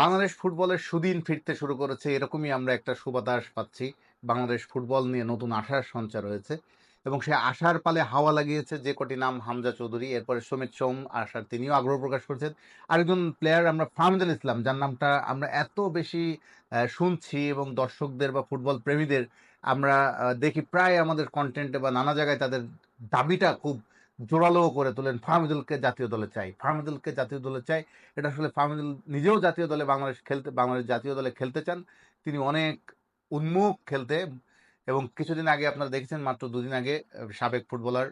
বাংলাদেশ ফুটবলের সুদিন ফিরতে শুরু করেছে। এরকমই আমরা একটা সুবাতাস পাচ্ছি। বাংলাদেশ ফুটবল নিয়ে নতুন আশার সঞ্চার হয়েছে এবং সে আশার পালে হাওয়া লাগিয়েছে যে কটি নাম হামজা চৌধুরী, এরপরে সমিত সোম, আশার তিনিও আগ্রহ প্রকাশ করেছেন। আরেকজন প্লেয়ার আমরা ফাহমিদুল ইসলাম, যার নামটা আমরা এত বেশি শুনছি এবং দর্শকদের বা ফুটবল প্রেমীদের আমরা দেখি প্রায় আমাদের কন্টেন্টে বা নানা জায়গায় তাদের দাবিটা খুব জোরালো করে তোলেন। ফাহমিদুলকে জাতীয় দলে চাই। ফাহমিদুলকে জাতীয় দলে চাই। এটা আসলে ফাহমিদুল নিজেও জাতীয় দলে বাংলাদেশ খেলতে, বাংলাদেশ জাতীয় দলে খেলতে চান। তিনি অনেক উন্মুখ খেলতে এবং কিছুদিন আগে আপনারা দেখেছেন, মাত্র দুদিন আগে, সাবেক ফুটবলার,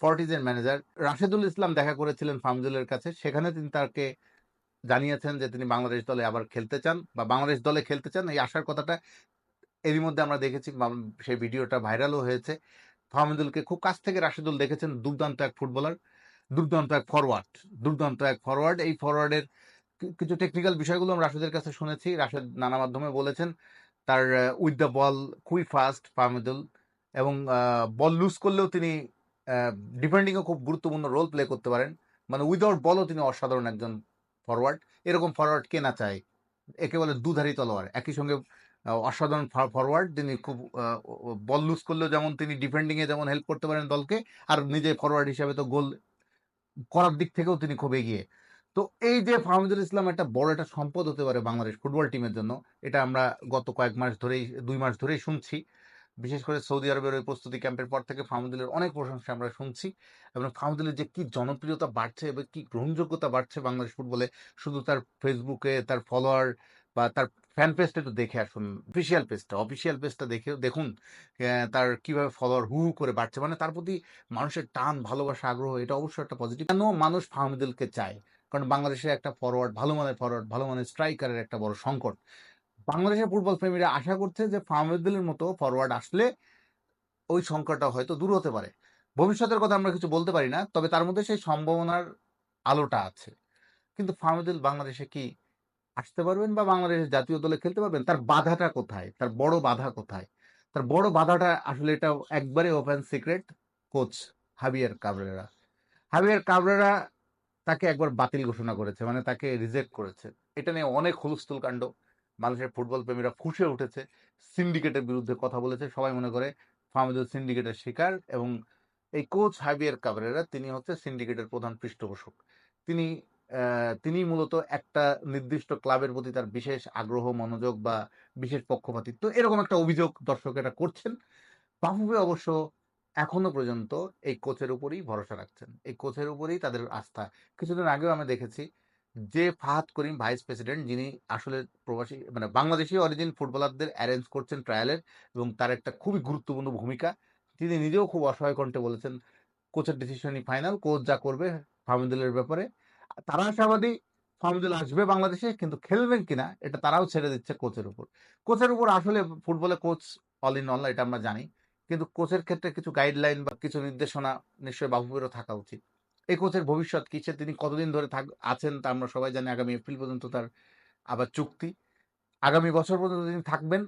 ফর্টিজের ম্যানেজার রাশেদুল ইসলাম দেখা করেছিলেন ফাহমিদুলের কাছে। সেখানে তিনি তাকে জানিয়েছেন যে তিনি বাংলাদেশ দলে আবার খেলতে চান বা বাংলাদেশ দলে খেলতে চান। এই আসার কথাটা এরই মধ্যে আমরা দেখেছি সেই ভিডিওটা ভাইরালও হয়েছে। ফাহমিদুলকে খুব কাছ থেকে রাশেদুল দেখেছেন, দুর্দান্ত এক ফুটবলার, দুর্দান্ত এক ফরওয়ার্ড দুর্দান্ত এক ফরওয়ার্ড এই ফরওয়ার্ডের কিছু টেকনিক্যাল বিষয়গুলো আমরা রাশেদের কাছে শুনেছি। রাশেদ নানা মাধ্যমে বলেছেন, তার উইথ দ্য বল খুবই ফাস্ট ফাহমিদুল এবং বল লুজ করলেও তিনি ডিফেন্ডিংয়ে খুব গুরুত্বপূর্ণ রোল প্লে করতে পারেন। মানে উইদাউট বলও তিনি অসাধারণ একজন ফরওয়ার্ড এরকম ফরওয়ার্ড কে না চায়। একে বলে দুধারী তলোয়ার। একই সঙ্গে অসাধারণ ফরওয়ার্ড তিনি খুব বল লুজ করলেও যেমন তিনি ডিফেন্ডিংয়ে যেমন হেল্প করতে পারেন দলকে, আর নিজে ফরওয়ার্ড হিসাবে তো গোল করার দিক থেকেও তিনি খুব এগিয়ে। তো এই যে ফাহমিদুল ইসলাম একটা বড় একটা সম্পদ হতে পারে বাংলাদেশ ফুটবল টিমের জন্য, এটা আমরা গত কয়েক মাস ধরেই, দুই মাস ধরেই শুনছি। বিশেষ করে সৌদি আরবের ওই প্রস্তুতি ক্যাম্পের পর থেকে ফাহমিদুলের অনেক প্রশংসা আমরা শুনছি। এবং ফাহমিদুলের যে কি জনপ্রিয়তা বাড়ছে এবং কি গ্রহণযোগ্যতা বাড়ছে বাংলাদেশ ফুটবলে, শুধু তার ফেসবুকে তার ফলোয়ার বা তার ফ্যান পেজটা একটু দেখে আসুন অফিসিয়াল পেজটা অফিসিয়াল পেজটা দেখে দেখুন তার কীভাবে ফলোয়ার হু করে বাড়ছে। মানে তার প্রতি মানুষের টান, ভালোবাসা, আগ্রহ, এটা অবশ্যই একটা পজিটিভ কেন মানুষ ফাহমিদুলকে চায়? কারণ বাংলাদেশে একটা ফরওয়ার্ড ভালো মানের ফরওয়ার্ড ভালো মানের স্ট্রাইকারের একটা বড় সংকট। বাংলাদেশের ফুটবল প্রেমীরা আশা করছে যে ফাহমিদুলের মতো ফরওয়ার্ড আসলে ওই সংকটটা হয়তো দূর হতে পারে। ভবিষ্যতের কথা আমরা কিছু বলতে পারি না, তবে তার মধ্যে সেই সম্ভাবনার আলোটা আছে। কিন্তু ফাহমিদুল বাংলাদেশে কি আসতে পারবেন বা বাংলাদেশের জাতীয় দলে খেলতে পারবেন, তার বাধাটা কোথায়? তার বড় বাধা কোথায়? তার বড় বাধাটা আসলে এটা একবারে open secret coach Javier Cabrera Javier Cabrera তাকে একবার বাতিল ঘোষণা করেছে মানে তাকে রিজেক্ট করেছে। এটা নিয়ে অনেক হুলস্থুল কাণ্ড। বাংলাদেশের ফুটবল প্রেমীরা ফুসে উঠেছে সিন্ডিকেটের বিরুদ্ধে কথা বলেছে। সবাই মনে করে ফাহমিদুল সিন্ডিকেটের শিকার এবং এই কোচ হাবিয়ার কাবরেরা তিনি হচ্ছে সিন্ডিকেটের প্রধান পৃষ্ঠপোষক। তিনি তিনি মূলত একটা নির্দিষ্ট ক্লাবের প্রতি তার বিশেষ আগ্রহ, মনোযোগ বা বিশেষ পক্ষপাতিত্ব এরকম একটা অভিযোগ দর্শকেরা করছেন। বাফুফে অবশ্য এখনও পর্যন্ত এই কোচের উপরেই ভরসা রাখছেন। এই কোচের উপরেই তাদের আস্থা। কিছুদিন আগেও আমি দেখেছি যে ফাহাদ করিম ভাইস প্রেসিডেন্ট যিনি আসলে প্রবাসী মানে বাংলাদেশি অরিজিন ফুটবলারদের অ্যারেঞ্জ করছেন ট্রায়ালের এবং তার একটা খুবই গুরুত্বপূর্ণ ভূমিকা, তিনি নিজেও খুব অসহায় কণ্ঠে বলেছেন, কোচের ডিসিশনই ফাইনাল কোচ যা করবে ফাহমিদুলের ব্যাপারে তারা আশাবাদী ফাহমিদুল আসবে বাংলাদেশে, কিন্তু খেলবেন কিনা, এটা তারাও ছেড়ে দিচ্ছে কোচের উপর। কোচের উপর আসলে ফুটবলে কোচ অল ইন অল এটা আমরা জানি। কিন্তু কোচের ক্ষেত্রে কিছু গাইডলাইন বা কিছু নির্দেশনা নিশ্চয়ই বাবুবেরও থাকা উচিত। এই কোচের ভবিষ্যৎ কি, সে তিনি কতদিন ধরে থাক, আছেন তা আমরা সবাই জানি, আগামী এপ্রিল পর্যন্ত তার আবার চুক্তি। আগামী বছর পর্যন্ত তিনি থাকবেন,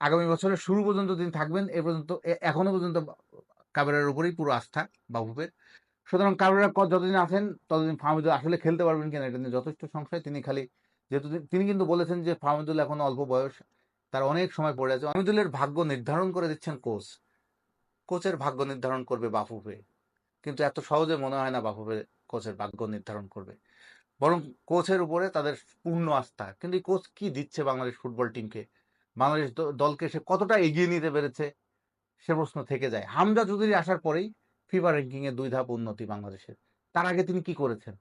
আগামী বছরের শুরু পর্যন্ত তিনি থাকবেন, এ পর্যন্ত এখনও পর্যন্ত কাবেরার উপরেই পুরো আস্থা বাবুবের সুতরাং কাবেরা ক- যতদিন আছেন, ততদিন ফাহমিদুল আসলে খেলতে পারবেন কিনা এটা নিয়ে যথেষ্ট সংশয়। তিনি খালি যেহেতু তিনি- কিন্তু বলেছেন যে ফাহমিদুল এখন অল্প বয়স, তার অনেক সময় পড়ে আছে। ফাহমিদুলের ভাগ্য নির্ধারণ করে দিচ্ছেন কোচ। কোচের ভাগ্য নির্ধারণ করবে বাফুফে। কিন্তু এত সহজে মনে হয় না বাফুফে কোচের ভাগ্য নির্ধারণ করবে। বরং কোচের উপরে তাদের পূর্ণ আস্থা। কিন্তু এই কোচ কি দিচ্ছে বাংলাদেশ ফুটবল টিমকে? বাংলাদেশ দলকে সে কতটা এগিয়ে নিতে পেরেছে? সে প্রশ্ন থেকে যায়। হামজা চৌধুরী আসার পরেই ফিফা র্যাঙ্কিং এ দুই ধাপ উন্নতি বাংলাদেশের। তার আগে তিনি কি করেছেন?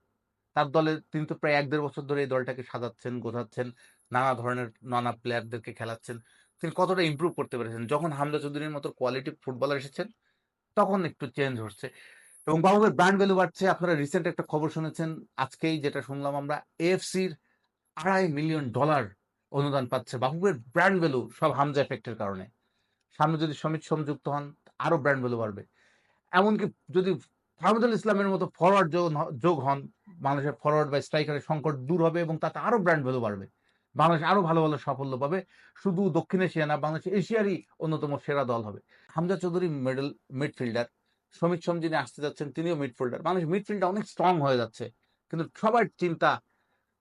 তার দলে তিনি তো প্রায় এক দেড় বছর ধরে এই দলটাকে সাজাচ্ছেন, গোছাচ্ছেন, নানা ধরনের নানা প্লেয়ারদেরকে খেলাচ্ছেন। তিনি কতটা ইমপ্রুভ করতে পেরেছেন? যখন হামজা চৌধুরীর মতো কোয়ালিটি ফুটবলার এসেছেন, তখন একটু চেঞ্জ হচ্ছে। এবং বাবুবের ব্র্যান্ড ভ্যালু বাড়ছে। আপনারা রিসেন্ট একটা খবর শুনেছেন, আজকেই যেটা শুনলাম আমরা এএফসির আড়াই মিলিয়ন ডলার অনুদান পাচ্ছে। বাবুবের ব্র্যান্ড ভ্যালু সব হামজা এফেক্টের কারণে। সামনে যদি সমিত সোম যুক্ত হন, আরও ব্র্যান্ড ভ্যালু বাড়বে। এমনকি যদি ফাহমুদুল ইসলামের মতো ফরওয়ার্ড যোগ হন, বাংলাদেশের ফরওয়ার্ড বা স্ট্রাইকারের সংকট দূর হবে এবং তাতে আরও ব্র্যান্ড ভ্যালু বাড়বে। বাংলাদেশ আরও ভালো ভালো সাফল্য পাবে। শুধু দক্ষিণ এশিয়া না, বাংলাদেশ এশিয়ারই অন্যতম সেরা দল হবে। হামজা চৌধুরী মিডল মিডফিল্ডার সমিত সোম যিনি আসতে যাচ্ছেন, তিনিও মিডফিল্ডার বাংলাদেশ মিডফিল্ডটা অনেক স্ট্রং হয়ে যাচ্ছে। কিন্তু সবার চিন্তা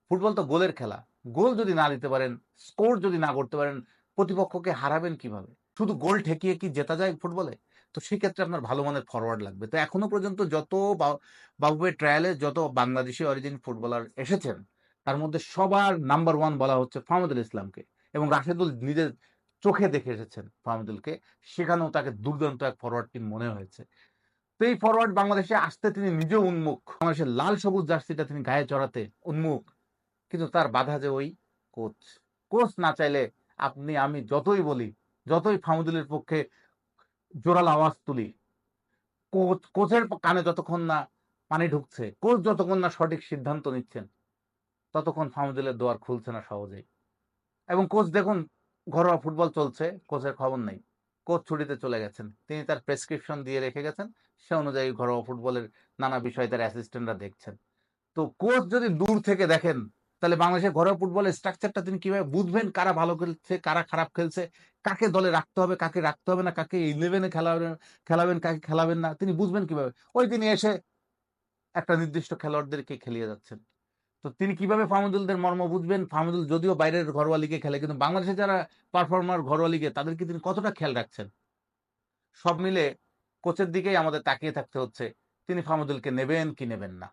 ফুটবল তো গোলের খেলা। গোল যদি না দিতে পারেন স্কোর যদি না করতে পারেন, প্রতিপক্ষকে হারাবেন কীভাবে? শুধু গোল ঠেকিয়ে কি জেতা যায় ফুটবলে তো সেক্ষেত্রে আপনার ভালো মানের ফরওয়ার্ড লাগবে। তো এখনও পর্যন্ত যত বা- বাবুয়ের ট্রায়ালে যত বাংলাদেশি অরিজিন ফুটবলার এসেছেন, তার মধ্যে সবার নাম্বার ওয়ান বলা হচ্ছে ফাহমুদুল ইসলামকে এবং রাশেদুল নিজের চোখে দেখে এসেছেন ফাহমুদুলকে। সেখানেও তাকে দুর্দান্ত এক ফরওয়ার্ড টিম মনে হয়েছে। তো এই ফরওয়ার্ড বাংলাদেশে আসতে তিনি নিজেও উন্মুখ। বাংলাদেশের লাল সবুজ জার্সিটা তিনি গায়ে চড়াতে উন্মুখ। কিন্তু তার বাধা যে ওই কোচ কোচ না চাইলে আপনি, আমি যতই বলি, যতই ফাহমুদুলের পক্ষে জোরাল আওয়াজ তুলি। কোচ, কোচের কানে যতক্ষণ না পানি ঢুকছে, কোচ যতক্ষণ না সঠিক সিদ্ধান্ত নিচ্ছেন, ততক্ষণ ফাহমুদুলের দোয়ার খুলছে না সহজেই। এবং কোচ দেখুন, ঘরোয়া ফুটবল চলছে, কোচের খবর নেই। কোচ ছুটিতে চলে গেছেন। তিনি তার প্রেসক্রিপশন দিয়ে রেখে গেছেন, সে অনুযায়ী ঘরোয়া ফুটবলের নানা বিষয় তার অ্যাসিস্ট্যান্টরা দেখছেন। তো কোচ যদি দূর থেকে দেখেন তাহলে বাংলাদেশের ঘরোয়া ফুটবলের স্ট্রাকচারটা তিনি কীভাবে বুঝবেন? কারা ভালো খেলছে, কারা খারাপ খেলছে? কাকে দলে রাখতে হবে, কাকে রাখতে হবে না? কাকে ইলেভেনে খেলাবেন খেলাবেন, কাকে খেলাবেন না? তিনি বুঝবেন কীভাবে? ওই তিনি এসে একটা নির্দিষ্ট খেলোয়াড়দেরকে খেলিয়ে যাচ্ছেন। তো তিনি কীভাবে ফাহমুদুলদের মর্ম বুঝবেন? ফাহমুদুল যদিও বাইরের ঘরোয়া লিগে খেলে, কিন্তু বাংলাদেশে যারা পারফর্মার ঘরোয়া লিগে তাদেরকে তিনি কতটা খেয়াল রাখছেন? সব মিলে কোচের দিকেই আমাদের তাকিয়ে থাকতে হচ্ছে, তিনি ফাহমুদুলকে নেবেন কি নেবেন না।